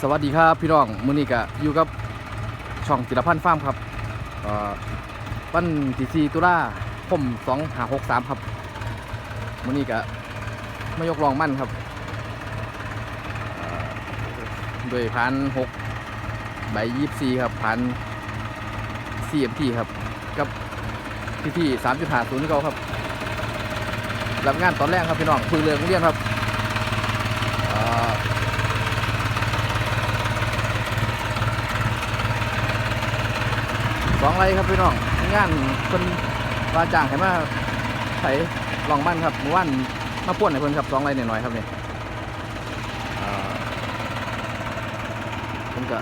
สวัสดีครับพี่น้องมื้อนี้ก็อยู่กับช่องจิรพันธ์ฟาร์มครับวันที่4ตุลาคม2563 ครับมื้อนี้ก็มายกลองมั่นครับโดยพัน6ใบ24ครับพัน CMT ครับ กับพี่พี่3.50นี่เขาครับรับงานตอนแรกครับพี่น้องคุยเรื่องเรียนครับเอ่อ ส องไรครับพี่น้องงานคนว่าจ้างให้มาไถลองบ้านครับมื่อวานมาป่วนให้เพิ่นครับสองไรหน่อยๆครับนี่อ่าผมก็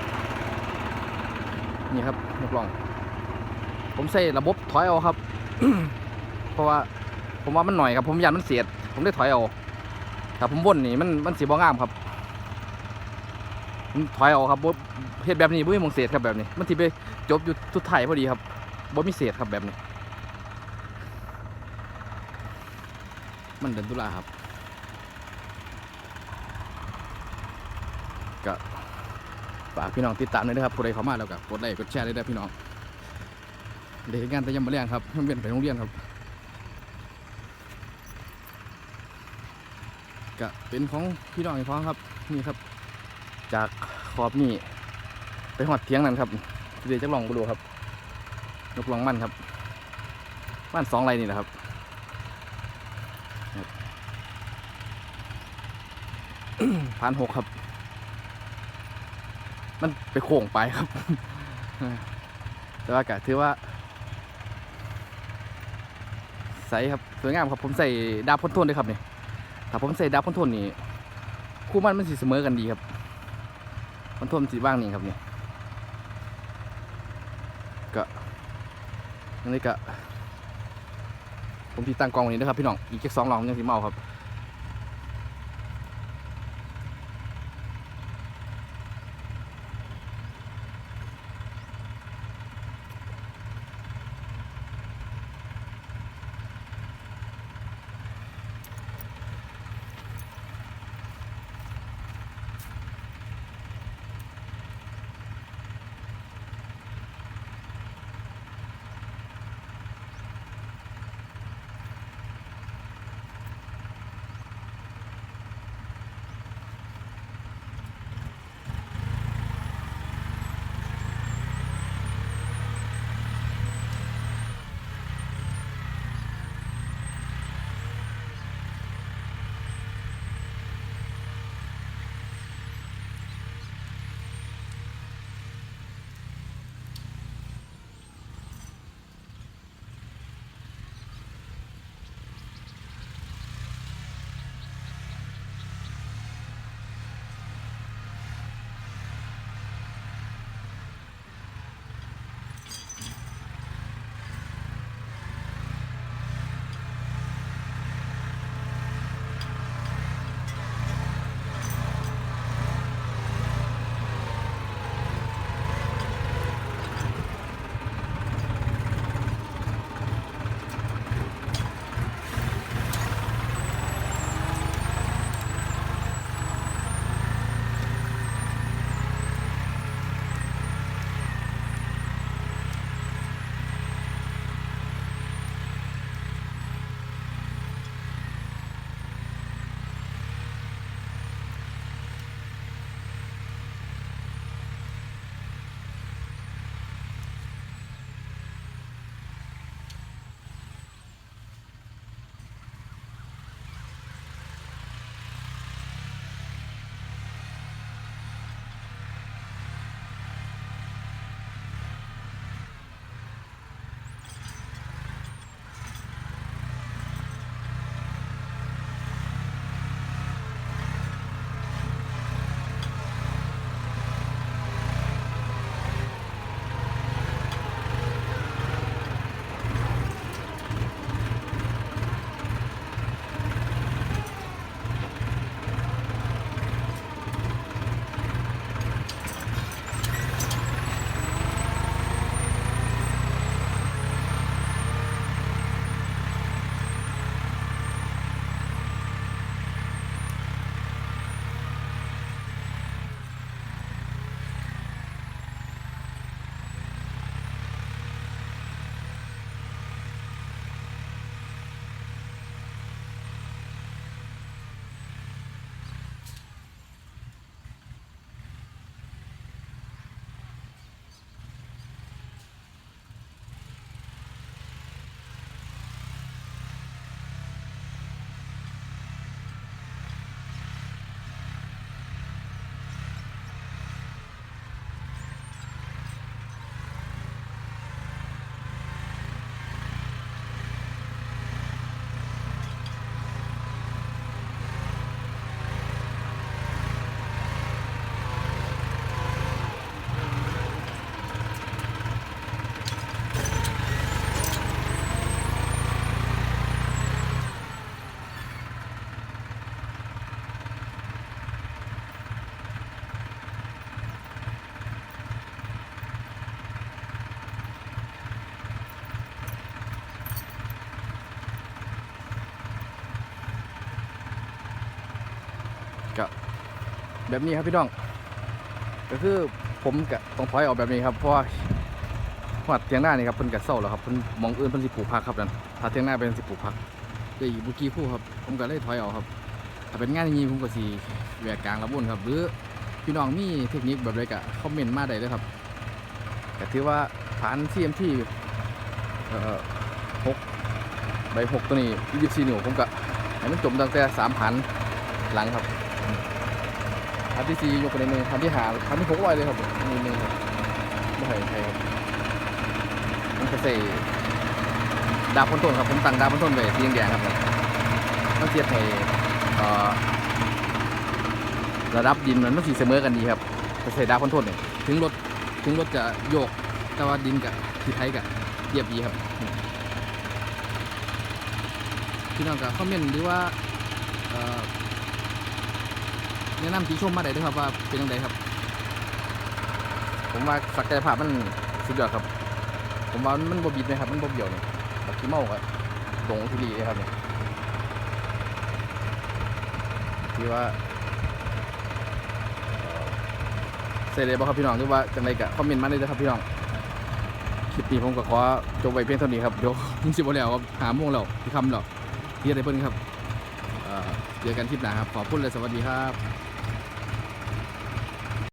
นี่ครับนกลอง ผมใส่ระบบถอยเอาครับ เพราะว่าผมว่ามันหน่อยครับ ผมยันมันเสียด ผมได้ถอยเอาแต่ผมบ่นนี่มันมันสีบ่งามครับ ถอยเอาครับบ่เฮ็ดแบบนี้บ่มีมองเสียดครับแบบนี้ มันสิไปจบอยู่ทุดไทายพอดีครับบ่มีเศษครับแบบนี้ มันเดินตุลาครับก็ฝากพี่น้องติดตามด้วยนะครับผู้ใดเข้ามาแล้วก็กดไลค์กดแชร์ด้วยนะพี่น้องเด็กงานแต่ยังไม่เลี้ยงครับมันเป็นไปโรงเรียนครับก็เป็นของพี่น้องอีกพ้องครับนี่ครับ จากขอบนี่ไปหอดเทียงนั่นครับเดี๋ยวจะลองดูครับนกลองมั่นครับบ้านสองไรนี่แหละครับพันหกครับ มันไปโค้งไปครับ แต่ว่ากะถือว่าใสครับสวยงามครับผมใส่ดาบพ้นโทนด้วยครับนี่ถ้าผมใส่ดาบพ้นโทนนี่คู่มันมันสีเสมอกันดีครับ พ้นโทนสีบ้างนี่ครับเนี่ยก็นี่ก็ผมที่ตั้งกองนี้นะครับพี่น้องอีกแค่สองลองยังสิเมาครับ แบบนี้ครับพี่น้อง ก็คือผมก็ต้องถอยออกแบบนี้ครับเพราะว่าหอดเทียงหน้านี่ครับเพิ่นก็เศร้าแล้วครับเพิ่นมองอื่นเพิ่นสิปลูกผักครับนั่นถ้าเทียงหน้าเป็นสิปลูกผักเดี๋ยวอีกบุกี้คู่ครับ ผมก็เลยถอยออกครับถ้าเป็นงานอย่างนี้ผมก็สิแหวกกลางระบุนครับ หรือพี่น้องมีเทคนิคแบบใดก็คอมเมนต์มาได้เลยครับก็ถือว่าผ่าน CMT เอ่หกใบหกตัวนี้24นิ้วผมก็ให้มันจมตั้งแต่สามพันหลังครับ พันที่สี่ยกไปในมือพันที่หาพันที่หกร้อยเลยครับมือหนึงครับไม่ใช่ใช่ครับมันจะใส่ดาวพ้นต้นครับผมตั้งดาวพ้นต้นไว้สีแดงครับมันเทียบให้ระดับดินมันมันสีเสมอกันดีครับจะใส่ดาวพ้นต้นเนี่ยถึงรถถึงรถจะโยกแต่ว่าดินกับที่ไทยกับเทียบดีครับพี่น้องกับคอมเมนต์หรือว่า แนะนำที่ชมมาได้ด้วยครับว่าเป็นยังไงครับ ผมว่าศักยภาพมันสุดยอดครับ ผมว่ามันบบิดนะครับ มันบ่เบี่ยวเนี่ยแบบที่เมาก็ตรงที่ดีเลยครับเนี่ยที่ว่าเอ่อเสร็จเลยบ่ครับพี่น้องหรือว่าจังไรกะคอมเมนต์มาได้เลยครับพี่น้องคลิปนี้ผมก็ขอจบไว้เพียงเท่านี้ครับเดี๋ยวมึงสิบ่แล้วครับหาโมงแล้วที่คำแล้วที่อะไรเพิ่นครับเอ่อเจอกันคลิปหน้าครับ ขอบคุณเลยสวัสดีครับ